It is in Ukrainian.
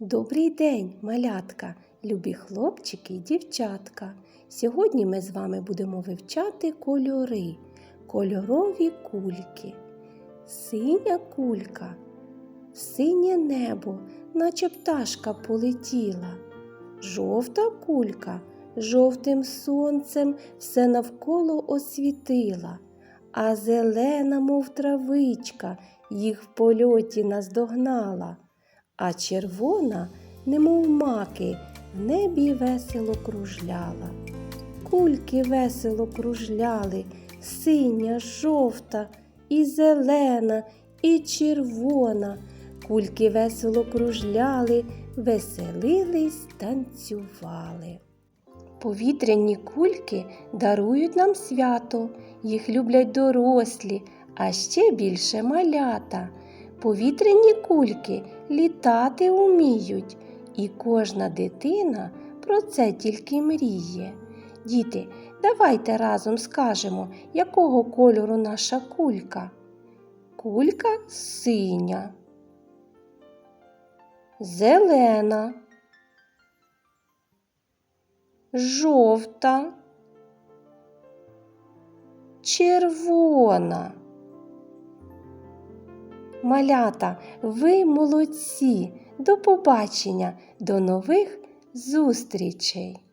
Добрий день, малятка, любі хлопчики і дівчатка. Сьогодні ми з вами будемо вивчати кольори, кольорові кульки. Синя кулька, синє небо, наче пташка полетіла. Жовта кулька жовтим сонцем все навколо освітила, а зелена, мов травичка, їх в польоті наздогнала а червона, немов маки, в небі весело кружляла. Кульки весело кружляли, синя, жовта, і зелена, і червона. Кульки весело кружляли, веселились, танцювали. Повітряні кульки дарують нам свято, їх люблять дорослі, а ще більше малята. Повітряні кульки літати уміють, і кожна дитина про це тільки мріє. Діти, давайте разом скажемо, якого кольору наша кулька. Кулька синя, зелена, жовта, червона. Малята, ви молодці! До побачення, до нових зустрічей!